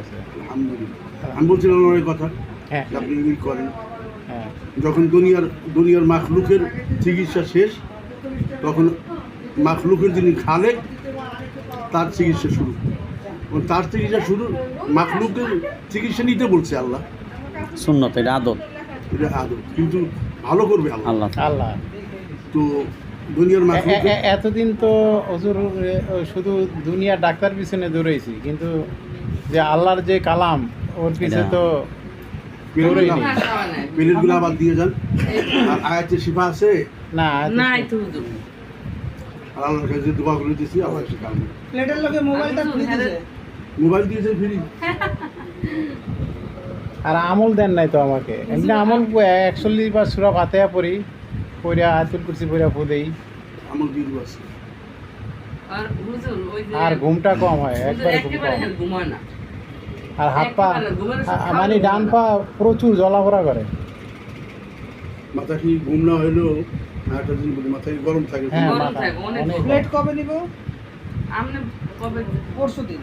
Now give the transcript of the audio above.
আছে। আলহামদুলিল্লাহ। আমি বলছিলাম অনেক কথা হ্যাঁ। আপনি ই করেন হ্যাঁ। যখন দুনিয়ার দুনিয়ার মাখলুকের চিকিৎসা শেষ তখন মাখলুকের যিনি খালেক তার চিকিৎসা শুরু। এবং তার চিকিৎসা শুরু মাখলুকের চিকিৎসা নিতে বলছে আল্লাহ। সুন্নত এটা আদত এটা আদত কিন্তু ভালো করবে আল্লাহ। আল্লাহ আল্লাহ। তো দুনিয়ার এতদিন তো শুধু দুনিয়া ডাক্তার পিছনে দৌড়াইছি কিন্তু যে আল্লাহর যে কালাম ওর পিছনে তো দৌড়াই আবার দিয়ে যান। আর আয়াতের শিফা আছে? না নাই তো আল্লাহর কাছে দোয়া করে দিয়েছি আল্লাহ সে প্লেটের লগে মোবাইলটা খুলে দিছে মোবাইল দিয়েছে ফ্রি। আর আমল দেন নাই তো আমাকে। এমনি আমল একচল্লিশ বার সুরা ফাতেহা পড়ি পড়িয়া আয়াতুল কুরসি পড়িয়া ফুদেই আর হুজুর ওই যে আর ঘুমটা কম হয় একবার ঘুম কম ঘুমায় না। আর হাত পা মানে ডান পা প্রচুর জলাভরা করে। মাথা কি ঘুম না হলেও একটা দিন বলি মাথায় গরম থাকে? হ্যাঁ কবে নিব? আমনে কবে পরশু দিন